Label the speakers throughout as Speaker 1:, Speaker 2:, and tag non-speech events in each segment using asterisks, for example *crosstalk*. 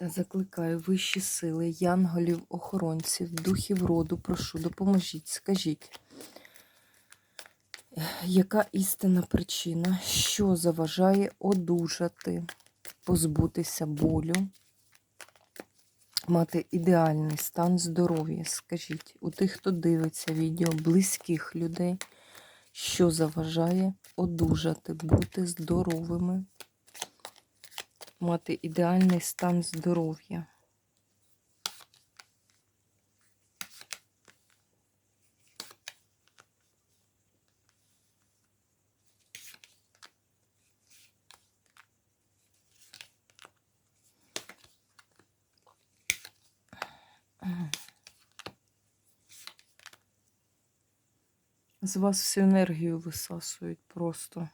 Speaker 1: Та закликаю вищі сили, янголів, охоронців, духів роду, прошу, допоможіть, скажіть, яка істинна причина, що заважає одужати, позбутися болю, мати ідеальний стан здоров'я? Скажіть, у тих, хто дивиться відео, близьких людей, що заважає одужати, бути здоровими? Мати ідеальний стан здоров'я. З вас всю енергію висасують просто.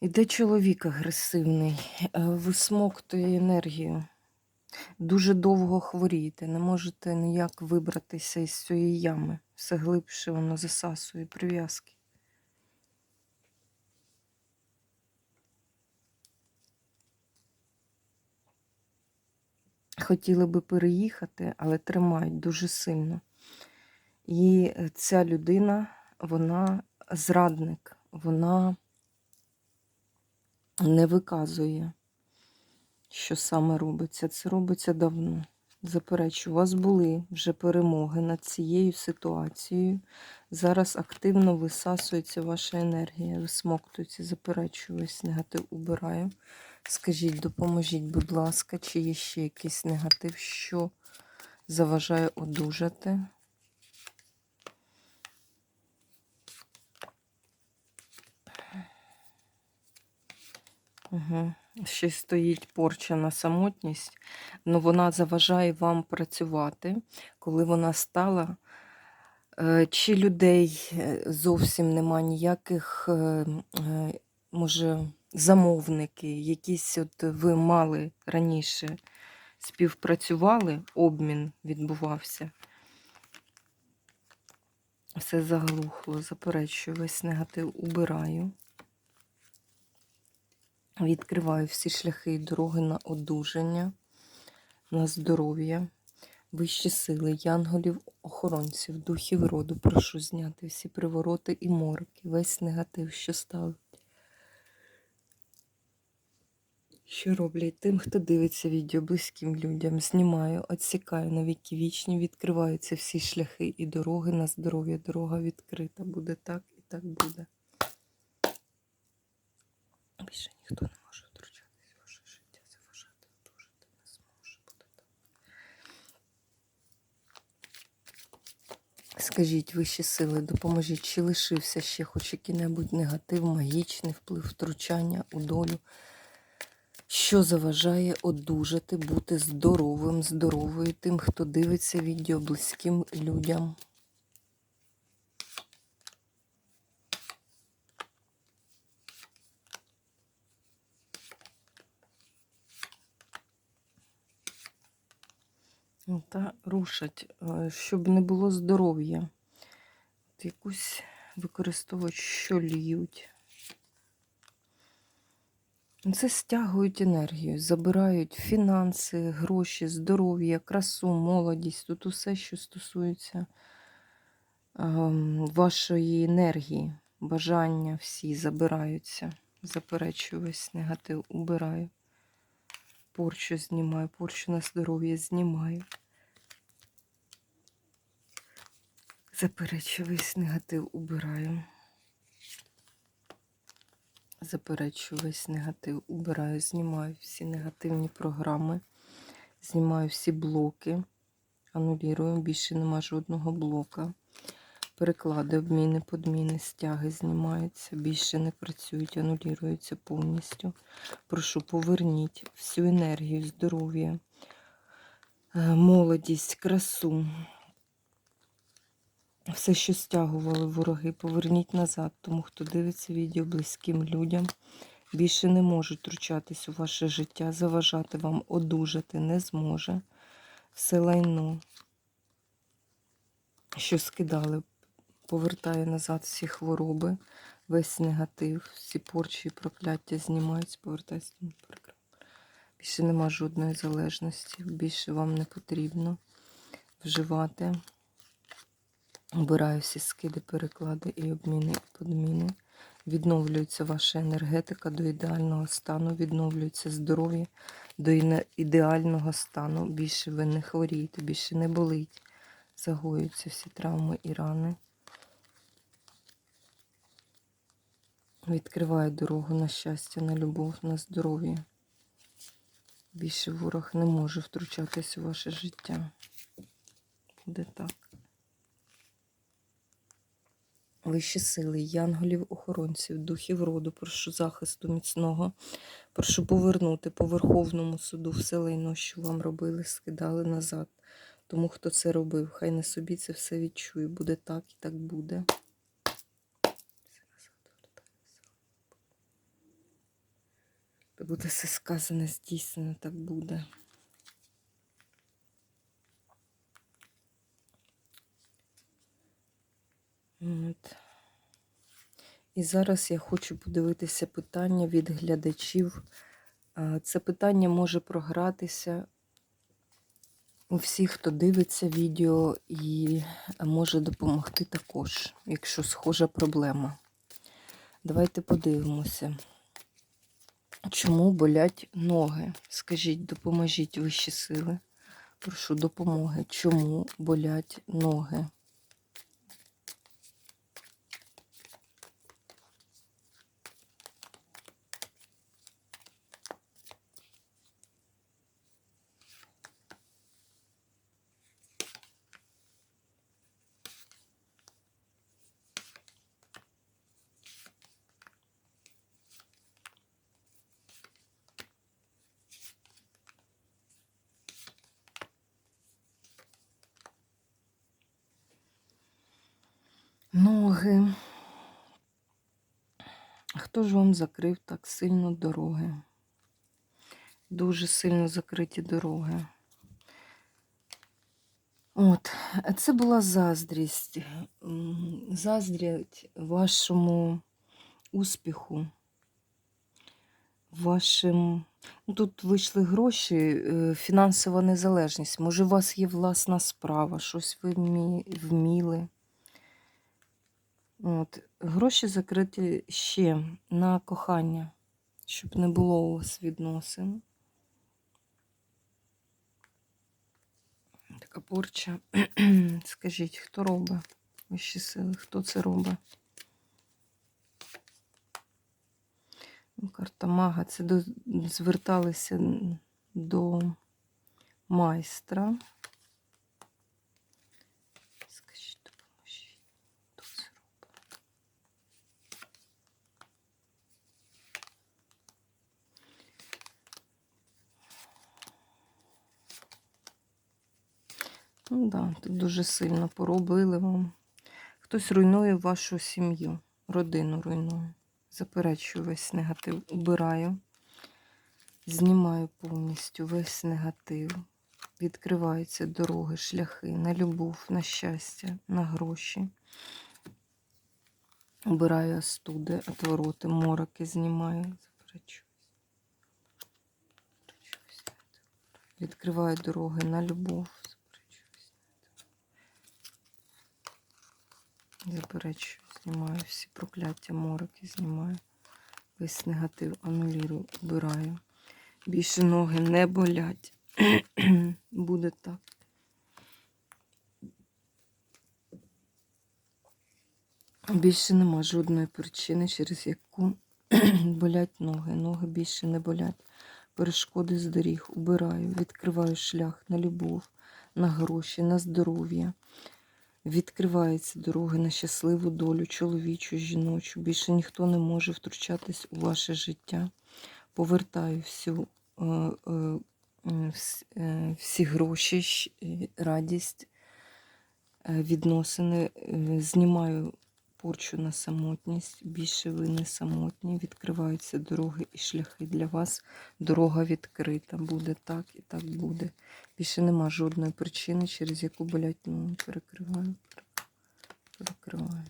Speaker 1: Іде чоловік агресивний, е, висмоктує енергію. Дуже довго хворієте, не можете ніяк вибратися із цієї ями. Все глибше воно засасує прив'язки. Хотіли би переїхати, але тримають дуже сильно. І е, ця людина, вона зрадник, вона не виказує, що саме робиться. Це робиться давно. Заперечу, у вас були вже перемоги над цією ситуацією. Зараз активно висасується ваша енергія, висмоктується, заперечую, весь негатив убираю. Скажіть, допоможіть, будь ласка, чи є ще якийсь негатив, що заважає одужати? Угу. Ще стоїть порча на самотність, але вона заважає вам працювати, коли вона стала. е, Чи людей е, зовсім нема ніяких, е, може, замовники, якісь от ви мали раніше співпрацювали, обмін відбувався. Все заглухло, заперечую, весь негатив убираю. Відкриваю всі шляхи і дороги на одужання, на здоров'я, вищі сили, янголів, охоронців, духів роду. Прошу зняти всі привороти і морки, весь негатив, що ставить. Що роблять тим, хто дивиться відео близьким людям, знімаю, відсікаю на віки вічні, відкриваються всі шляхи і дороги на здоров'я. Дорога відкрита. Буде так і так буде. Більше ніхто не може втручатись в ваше життя, заважати, одужати не зможе. Буде так. Скажіть, вищі сили, допоможіть, чи лишився ще хоч який-небудь негатив, магічний вплив, втручання у долю, що заважає одужати, бути здоровим, здоровою тим, хто дивиться відео близьким людям. Та рушать, е, щоб не було здоров'я. От Якусь використовують, що льють. Ну, Це стягують енергію, забирають фінанси, гроші, здоров'я, красу, молодість. Тут усе, що стосується ем, вашої енергії, бажання, всі забираються. Заперечую весь негатив, убираю. Порчу знімаю, порчу на здоров'я знімаю. Заперечую весь негатив убираю. Заперечую весь негатив, убираю, знімаю всі негативні програми, знімаю всі блоки, анулірую, більше нема жодного блока. Переклади, обміни, подміни, стяги знімаються, більше не працюють, анулюються повністю. Прошу, поверніть всю енергію, здоров'я, е, молодість, красу. Все, що стягували вороги, поверніть назад, тому хто дивиться відео близьким людям. Більше не можуть втручатись у ваше життя, заважати вам одужати не зможе. Все лайно, що скидали, повертає назад всі хвороби, весь негатив, всі порчі і прокляття знімаються, повертається. Більше нема жодної залежності, більше вам не потрібно вживати. Обираю всі скиди, переклади і обміни і подміни. Відновлюється ваша енергетика до ідеального стану, відновлюється здоров'я до ідеального стану. Більше ви не хворієте, більше не болить. Загоюються всі травми і рани. Відкриває дорогу на щастя, на любов, на здоров'я. Більше ворог не може втручатись у ваше життя. Буде так. Вищі сили, янголів, охоронців, духів роду, прошу захисту міцного, прошу повернути по Верховному суду все лайно, що вам робили, скидали назад. Тому хто це робив, хай на собі це все відчує. Буде так і так буде. Буде все сказане, здійснено, так буде. От. І зараз я хочу подивитися питання від глядачів. Це питання може програтися у всіх, хто дивиться відео, і може допомогти також, якщо схожа проблема. Давайте подивимося. Чому болять ноги? Скажіть, допоможіть вищі сили. Прошу допомоги. Чому болять ноги? Ноги. Хто ж вам закрив так сильно дороги? Дуже сильно закриті дороги. От, це була заздрість. М, Заздрять вашому успіху, вашим. Ну, Тут вийшли гроші, е, фінансова незалежність. Може, у вас є власна справа, щось ви вміли. От. Гроші закриті ще на кохання, щоб не було у вас відносин. Така порча. *clears throat* Скажіть, хто робить вищі сили? Хто це робить? Ну, Карта мага. Це до, зверталися до майстра. Скажіть, допоможіть. Хто це робить? Ну да, тут дуже сильно поробили вам. Хтось руйнує вашу сім'ю, родину руйнує. Заперечую весь негатив, убираю, знімаю повністю весь негатив. Відкриваються дороги, шляхи на любов, на щастя, на гроші. Убираю остуди, отвороти, мороки знімаю. Заперечуюсь. Відкриваю дороги на любов. Заперечуюсь. Заперечую, знімаю всі прокляття, мороки, знімаю. Весь негатив анулірую, убираю. Більше ноги не болять. *clears throat* Буде так. Більше нема жодної причини, через яку *clears throat* болять ноги. Ноги більше не болять. Перешкоди з доріг убираю, відкриваю шлях на любов, на гроші, на здоров'я. Відкриваються дороги на щасливу долю, чоловічу, жіночу. Більше ніхто не може втручатись у ваше життя. Повертаю всю, е, е, е, вс- всі гроші, радість, відносини. Знімаю порчу на самотність. Більше ви не самотні. Відкриваються дороги і шляхи для вас. Дорога відкрита. Буде так і так буде. Більше нема жодної причини, через яку болять. Ну, перекриваю, перекриваю.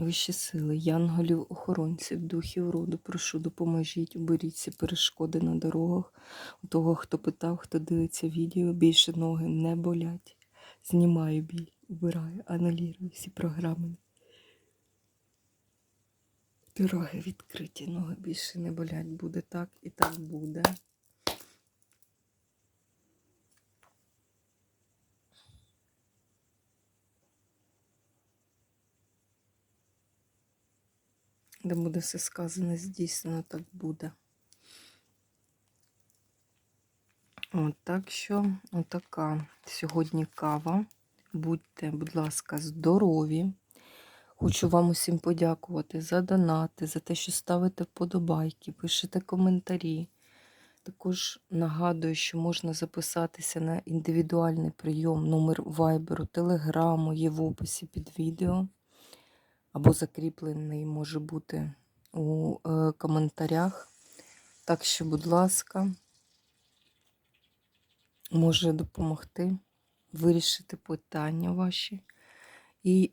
Speaker 1: Вищі сили, янголів, охоронців, духів роду, прошу, допоможіть, уберіть ці перешкоди на дорогах. У того, хто питав, хто дивиться відео, більше ноги не болять. Знімаю біль, убираю, анулірую всі програми. Дороги відкриті, ноги більше не болять. Буде так і так буде. Де буде все сказане, здійснено, так буде. От так що, отака сьогодні кава. Будьте, будь ласка, здорові. Хочу вам усім подякувати за донати, за те, що ставите вподобайки, пишете коментарі. Також нагадую, що можна записатися на індивідуальний прийом, номер вайберу, телеграму є в описі під відео. Або закріплений може бути у е, коментарях. Так що, будь ласка, може допомогти вирішити питання ваші. І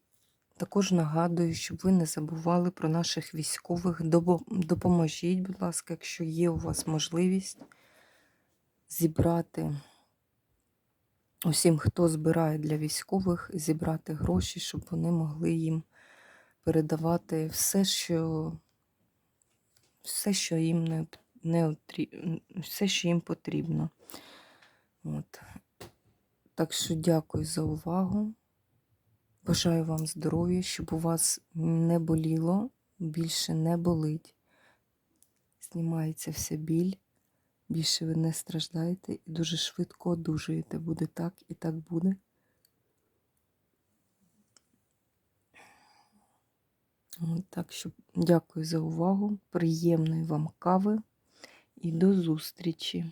Speaker 1: також нагадую, щоб ви не забували про наших військових. Допоможіть, будь ласка, якщо є у вас можливість зібрати усім, хто збирає для військових, зібрати гроші, щоб вони могли їм передавати все, що, все, що їм не, не все, що їм потрібно. От. Так що дякую за увагу. Бажаю вам здоров'я, щоб у вас не боліло, більше не болить. Знімається вся біль, більше ви не страждаєте і дуже швидко одужуєте. Буде так і так буде. Так що дякую за увагу. Приємної вам кави і до зустрічі!